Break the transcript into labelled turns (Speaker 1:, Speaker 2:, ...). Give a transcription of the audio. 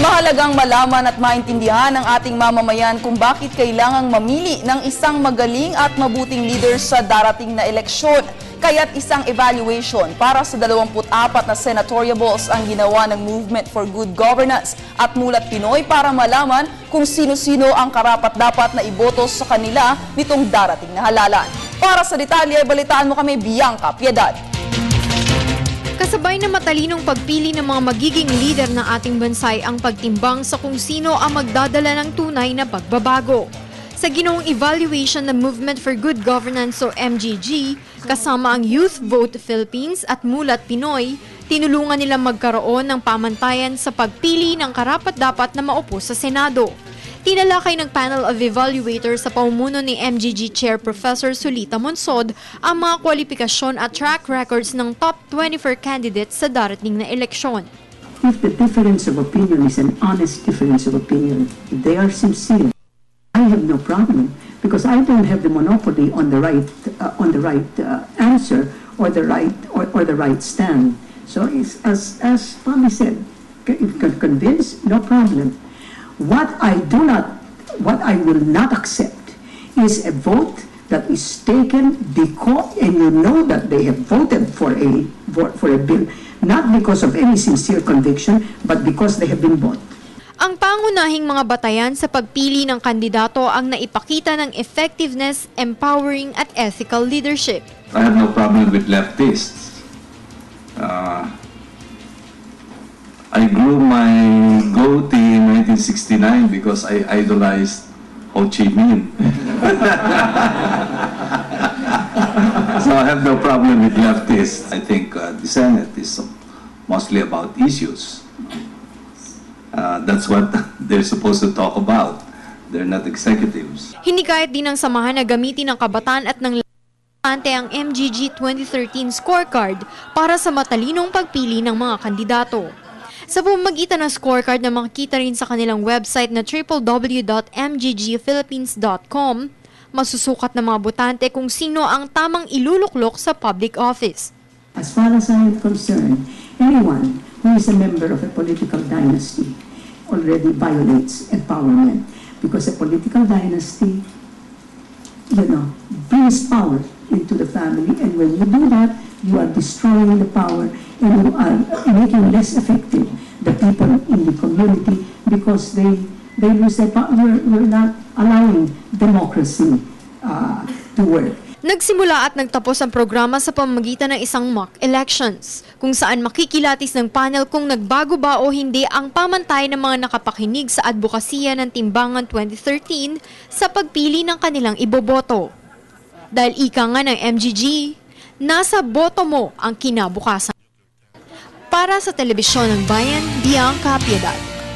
Speaker 1: Mahalagang malaman at maintindihan ng ating mamamayan kung bakit kailangang mamili ng isang magaling at mabuting leader sa darating na eleksyon. Kaya't isang evaluation para sa 24 na senatoriables ang ginawa ng Movement for Good Governance at Mulat Pinoy para malaman kung sino-sino ang karapat-dapat na iboto sa kanila nitong darating na halalan. Para sa detalye, balitaan mo kami Bianca Piedad.
Speaker 2: Kasabay na matalinong pagpili ng mga magiging leader ng ating bansay ang pagtimbang sa kung sino ang magdadala ng tunay na pagbabago. Sa ginawang evaluation ng Movement for Good Governance o MGG, kasama ang Youth Vote Philippines at Mulat Pinoy, tinulungan nila magkaroon ng pamantayan sa pagpili ng karapat-dapat na maupo sa Senado. Tinalakay ng panel of evaluators sa pamumuno ni MGG Chair Professor Sulita Monsod ang mga kwalifikasyon at track records ng top 24 candidates sa darating na eleksyon.
Speaker 3: If the difference of opinion is an honest difference of opinion, they are sincere, I have no problem because I don't have the monopoly on the right uh, on the right uh, answer or the right or, or the right stand. So it's, as as Bobby said, if convince, no problem. What I do not, what I will not accept is a vote that is taken because, and you know that they have voted for a, for, for a bill, not because of any sincere conviction, but because they have been bought.
Speaker 2: Ang pangunahing mga batayan sa pagpili ng kandidato ang naipakita ng effectiveness, empowering at ethical leadership.
Speaker 4: I have no problem with leftists. I grew my goatee in 1969 because I idolized Ho Chi Minh. so I have no problem with leftists. I think uh, the Senate is mostly about issues. Uh, that's what they're supposed to talk about. They're not executives.
Speaker 2: Hinikayat din ng samahan na gamitin ng kabataan at ng ante ang MGG 2013 scorecard para sa matalinong pagpili ng mga kandidato. Sa pamamagitan ng scorecard na makikita rin sa kanilang website na www.mggphilippines.com, masusukat ng mga botante kung sino ang tamang iluluklok sa public office.
Speaker 3: As far as I am concerned, anyone who is a member of a political dynasty already violates empowerment because a political dynasty, you know, brings power into the family, and when you do that, you are destroying the power and you are making less effective the people in the community because they they lose their power. You're, you're not allowing democracy uh, to work.
Speaker 2: Nagsimula at nagtapos ang programa sa pamamagitan ng isang mock elections, kung saan makikilatis ng panel kung nagbago ba o hindi ang pamantay ng mga nakapakinig sa advokasya ng Timbangan 2013 sa pagpili ng kanilang iboboto. Dahil ika nga ng MGG, nasa boto mo ang kinabukasan. Para sa Telebisyon ng Bayan, Bianca Piedad.